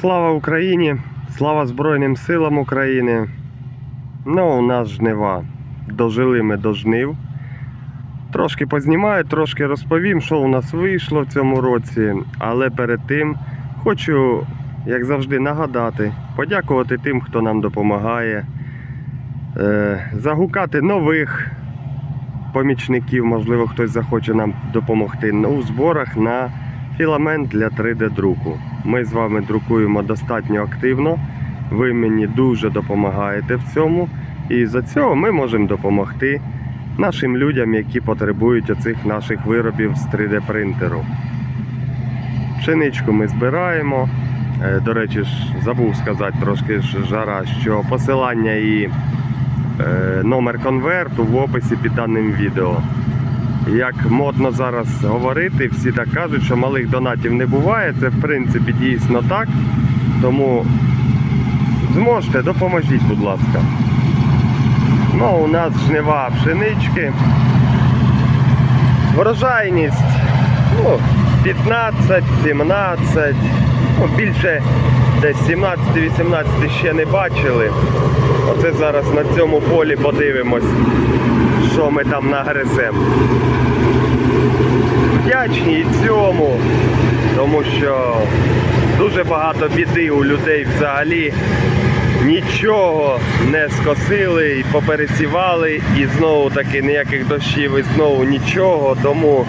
Слава Україні! Слава Збройним силам України! Ну, у нас жнива. Дожили ми до жнив. Трошки познімаю, трошки розповім, що у нас вийшло в цьому році. Але перед тим хочу, як завжди, нагадати, подякувати тим, хто нам допомагає, е, загукати нових помічників, можливо, хтось захоче нам допомогти у зборах на філамент для 3D-друку. Ми з вами друкуємо достатньо активно. Ви мені дуже допомагаєте в цьому. І за цього ми можемо допомогти нашим людям, які потребують оцих наших виробів з 3D принтеру. Пшеничку ми збираємо. Е, До речі, ж забув сказати трошки ж жара, що посилання і е, номер конверту в описі під даним відео. Як модно зараз говорити, всі так кажуть, що малих донатів не буває. Це в принципі дійсно так. Тому зможете, допоможіть, будь ласка. Ну, у нас жнива пшенички. Врожайність ну, 15, 17, ну, більше десь 17-18 ще не бачили. Оце зараз на цьому полі подивимось, що ми там нагресемо. Вдячні і цьому, тому що дуже багато біди у людей взагалі нічого не скосили і попересівали, і знову таки ніяких дощів, і знову нічого. Тому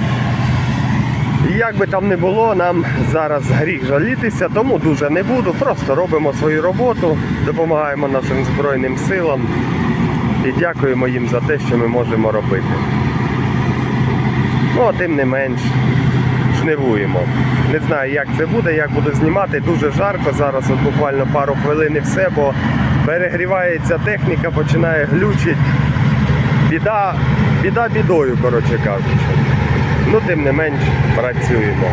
як би там не було, нам зараз гріх жалітися, тому дуже не буду. Просто робимо свою роботу, допомагаємо нашим Збройним силам і дякуємо їм за те, що ми можемо робити. Ну, а тим не менш, жнивуємо. Не знаю, як це буде, як буду знімати. Дуже жарко зараз, от буквально пару хвилин і все, бо перегрівається техніка, починає глючити. Біда, біда бідою, коротше кажучи. Ну, тим не менш, працюємо.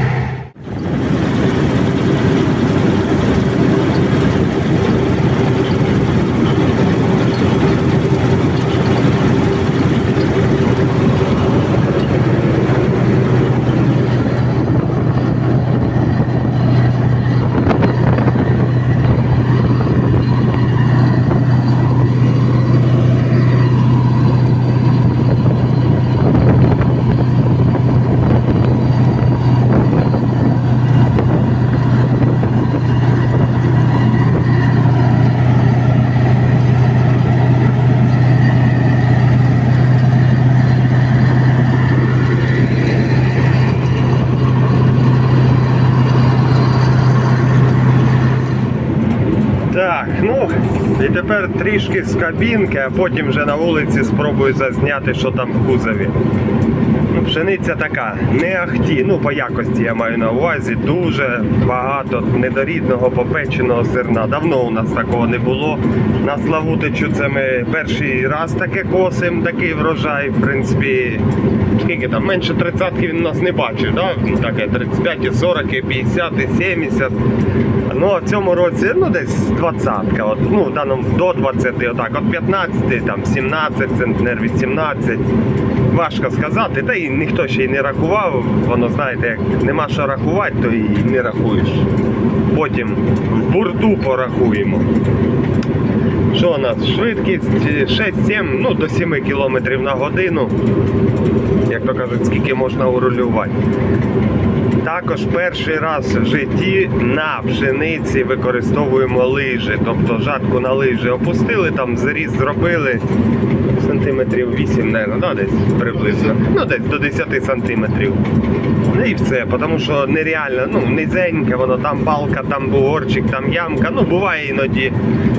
Так, ну і тепер трішки з кабінки, а потім вже на вулиці спробую зазняти, що там в кузові. Ну, пшениця така, не ахті, ну по якості я маю на увазі, дуже багато недорідного попеченого зерна. Давно у нас такого не було. На Славутичу це ми перший раз таке косим, такий врожай, в принципі, скільки там, менше 30 він нас не бачив, да? Ну, таке 35, і 40, і 50, і 70. Ну, а в цьому році, ну, десь 20 от, ну, в даному до 20, отак, от 15, там, 17 центнер, 18. Важко сказати, та і ніхто ще й не рахував, воно знаєте, як нема що рахувати, то і не рахуєш. Потім в бурту порахуємо. Що у нас? Швидкість 6-7, ну до 7 км на годину. Як то кажуть, скільки можна урулювати. Також перший раз в житті на пшениці використовуємо лижі. Тобто жатку на лижі опустили, там зріз зробили сантиметрів 8, наверное, да, десь приблизно. Ну, десь до 10 сантиметрів. Ну і все, тому що нереально, ну, низеньке, воно там балка, там бугорчик, там ямка. Ну, буває іноді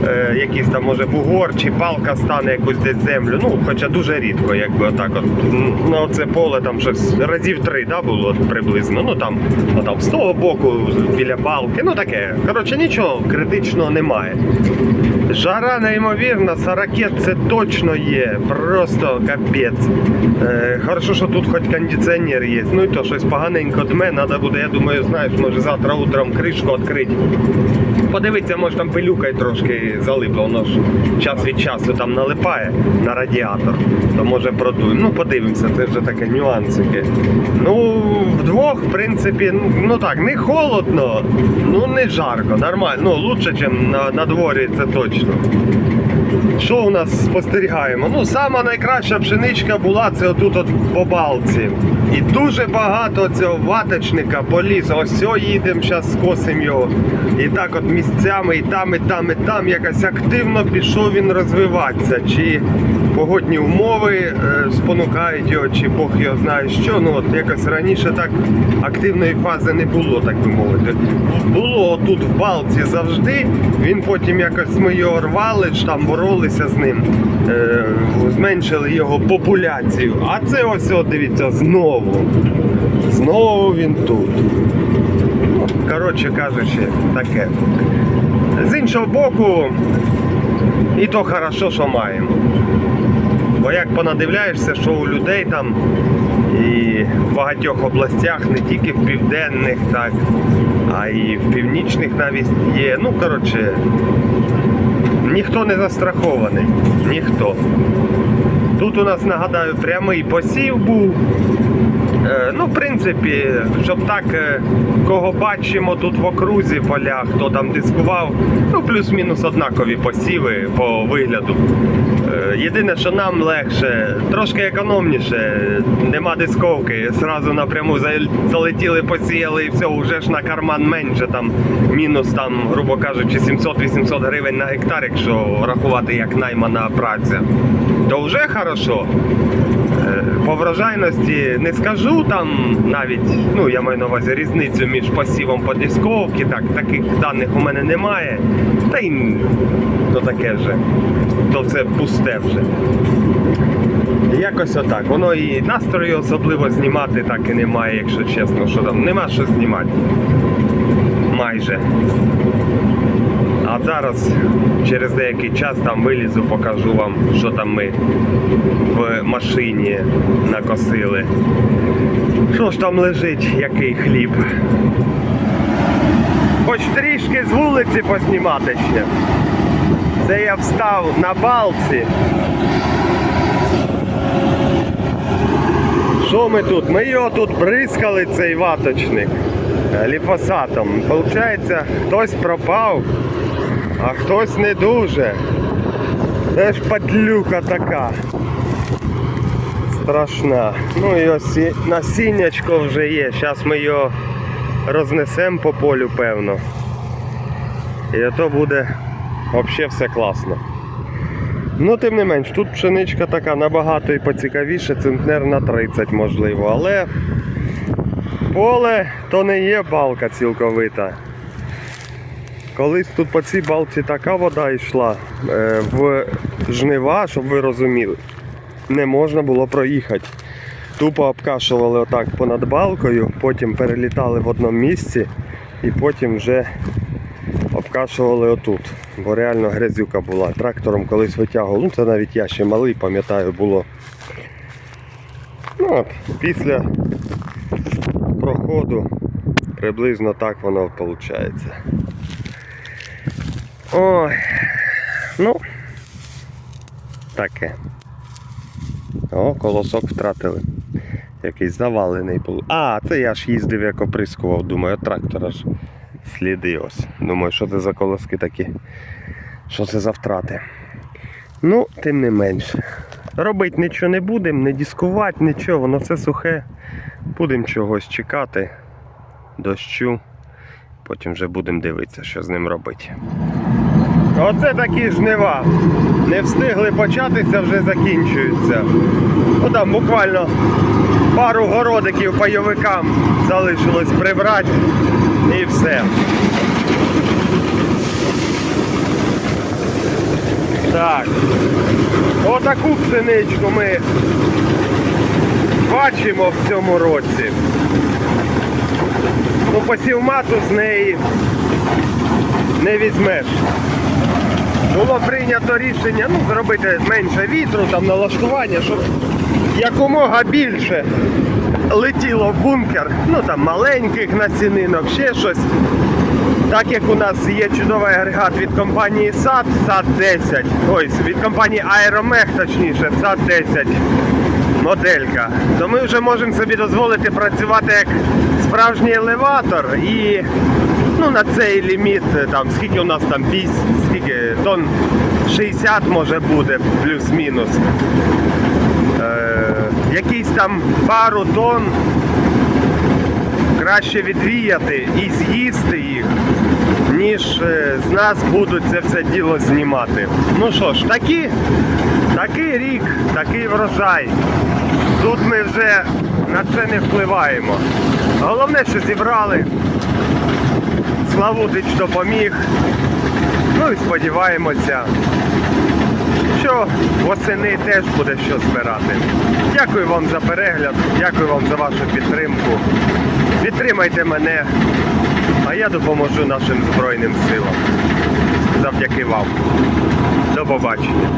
е, якийсь там може бугор чи палка стане якусь десь землю. Ну, хоча дуже рідко, якби отак от. На оце поле там щось разів три да, було приблизно. Ну там, ну, з того боку, біля балки, ну таке. Коротше, нічого критичного немає. Жара неймовірна, 40 це точно є. Просто капець. Е, хорошо, що тут хоч кондиціонер є. Ну і то щось поганенько дме, треба буде, я думаю, знаєш, може завтра утром кришку відкрити. Подивитися, може там пилюка трошки залипла, воно ж час від часу там налипає на радіатор, то може продуємо. Ну, подивимося, це вже таке нюансики. Ну, вдвох, в принципі. Принципі, ну так, не холодно, ну не жарко, нормально. Ну, лучше, ніж на, на дворі, це точно. Що у нас спостерігаємо? Ну, сама найкраща пшеничка була це отут от по балці. І дуже багато цього ваточника по лісу. Ось все їдемо, зараз скосимо його. І так от місцями, і там, і там, і там якось активно пішов він розвиватися. Чи погодні умови е, спонукають його, чи Бог його знає що. Ну от якось раніше так активної фази не було, так би мовити. Було отут в балці завжди. Він потім якось ми його рвали, ж там боролися з ним, е, зменшили його популяцію. А це ось, от, дивіться, знову. Знову він тут. Коротше кажучи, таке. З іншого боку, і то хорошо, що маємо. Бо як понадивляєшся, що у людей там і в багатьох областях, не тільки в південних, так, а і в північних навіть є. Ну, коротше, ніхто не застрахований. Ніхто. Тут у нас, нагадаю, прямий посів був. Е, Ну, в принципі, щоб так, е, кого бачимо тут в окрузі поля, хто там дискував, ну плюс-мінус однакові посіви по вигляду. Е, Єдине, що нам легше, трошки економніше, нема дисковки, зразу напряму залетіли, посіяли і все, вже ж на карман менше, там мінус, там, грубо кажучи, 700-800 гривень на гектар, якщо рахувати як наймана праця, то вже хорошо. По врожайності не скажу там навіть, ну я маю на увазі різницю між посівом по так, таких даних у мене немає. Та й то таке вже, то це пусте вже. Якось отак. Воно і настрою особливо знімати так і немає, якщо чесно, що там нема що знімати. Майже. А зараз через деякий час там вилізу, покажу вам, що там ми в машині накосили. Що ж там лежить, який хліб? Хоч трішки з вулиці поснімати ще. Це я встав на балці. Що ми тут? Ми його тут бризкали, цей ваточник ліфосатом. Получається, хтось пропав, а хтось не дуже. Це ж падлюка така. Страшна. Ну і ось насіннячко вже є. Зараз ми його рознесемо по полю, певно. І то буде взагалі все класно. Ну, тим не менш, тут пшеничка така набагато і поцікавіше, центнер на 30 можливо, але поле то не є балка цілковита. Колись тут по цій балці така вода йшла е, в жнива, щоб ви розуміли, не можна було проїхати. Тупо обкашували отак понад балкою, потім перелітали в одному місці і потім вже обкашували отут. Бо реально грязюка була. Трактором колись витягував. Ну це навіть я ще малий, пам'ятаю, було. Ну от, після проходу приблизно так воно виходить. Ой. Ну. Таке. О, колосок втратили. Якийсь завалений був. А, це я ж їздив, як оприскував, думаю, трактора ж сліди ось. Думаю, що це за колоски такі. Що це за втрати. Ну, тим не менше. Робити нічого не будемо, не дискувати, нічого, воно все сухе. Будемо чогось чекати, дощу. Потім вже будемо дивитися, що з ним робити. Оце такі жнива. Не встигли початися, вже закінчуються. Ну там буквально пару городиків пайовикам залишилось прибрати і все. Так. Отаку пшеничку ми бачимо в цьому році. Ну, посів мату з неї не візьмеш. Було прийнято рішення ну, зробити менше вітру, там налаштування, щоб якомога більше летіло в бункер. Ну там маленьких насінинок, ще щось. Так як у нас є чудовий агрегат від компанії SAT, SAT 10, ой, від компанії Aeromech, точніше, SAT 10 моделька, то ми вже можемо собі дозволити працювати як справжній елеватор і ну, на цей ліміт, е, там, скільки у нас там 50, скільки тонн 60 може буде, плюс-мінус. Е, якісь там пару тонн краще відвіяти і з'їсти їх, ніж е, з нас будуть це все діло знімати. Ну що ж, такі, такий рік, такий врожай. Тут ми вже на це не впливаємо. Головне, що зібрали. Славутич допоміг. Ну і сподіваємося, що восени теж буде що збирати. Дякую вам за перегляд, дякую вам за вашу підтримку. Підтримайте мене, а я допоможу нашим Збройним силам. Завдяки вам. До побачення.